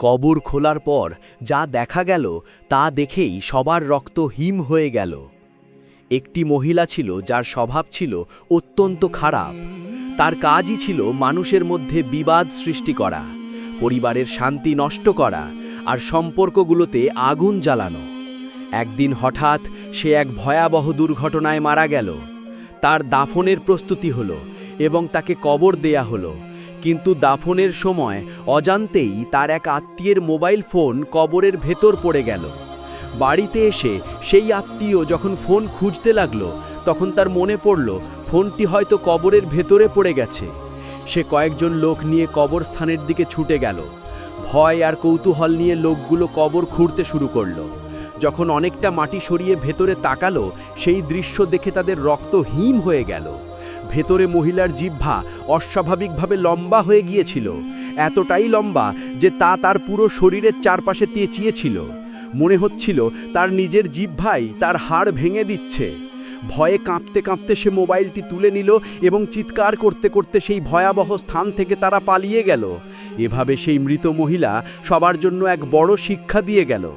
কবর খোলার পর যা দেখা গেল তা দেখেই সবার রক্ত হিম হয়ে গেল। একটি মহিলা ছিল যার স্বভাব ছিল অত্যন্ত খারাপ। তার কাজই ছিল মানুষের মধ্যে বিবাদ সৃষ্টি করা, পরিবারের শান্তি নষ্ট করা আর সম্পর্কগুলোতে আগুন জ্বালানো। একদিন হঠাৎ সে এক ভয়াবহ দুর্ঘটনায় মারা গেল। তার দাফনের প্রস্তুতি হলো এবং তাকে কবর দেয়া হলো। কিন্তু দাফনের সময় অজান্তেই তার এক আত্মীয়ের মোবাইল ফোন কবরের ভেতর পড়ে গেল। বাড়িতে এসে সেই আত্মীয় যখন ফোন খুঁজতে লাগল, তখন তার মনে পড়ল, ফোনটি হয়তো কবরের ভেতরে পড়ে গেছে। সে কয়েকজন লোক নিয়ে কবরস্থানের দিকে ছুটে গেল। ভয় আর কৌতূহল নিয়ে লোকগুলো কবর খুঁড়তে শুরু করল। যখন অনেকটা মাটি সরিয়ে ভেতরে তাকালো, সেই দৃশ্য দেখে তাদের রক্ত হিম হয়ে গেল। ভেতরে মহিলার জিহ্বা অস্বাভাবিকভাবে লম্বা হয়ে গিয়েছিল। এতটাই লম্বা যে তা তার পুরো শরীরের চারপাশে তেঁচিয়েছিল। মনে হচ্ছিল তার নিজের জিহ্বাই তার হাড় ভেঙে দিচ্ছে। ভয়ে কাঁপতে কাঁপতে সে মোবাইলটি তুলে নিল এবং চিৎকার করতে করতে সেই ভয়াবহ স্থান থেকে তারা পালিয়ে গেল। এভাবে সেই মৃত মহিলা সবার জন্য এক বড় শিক্ষা দিয়ে গেল।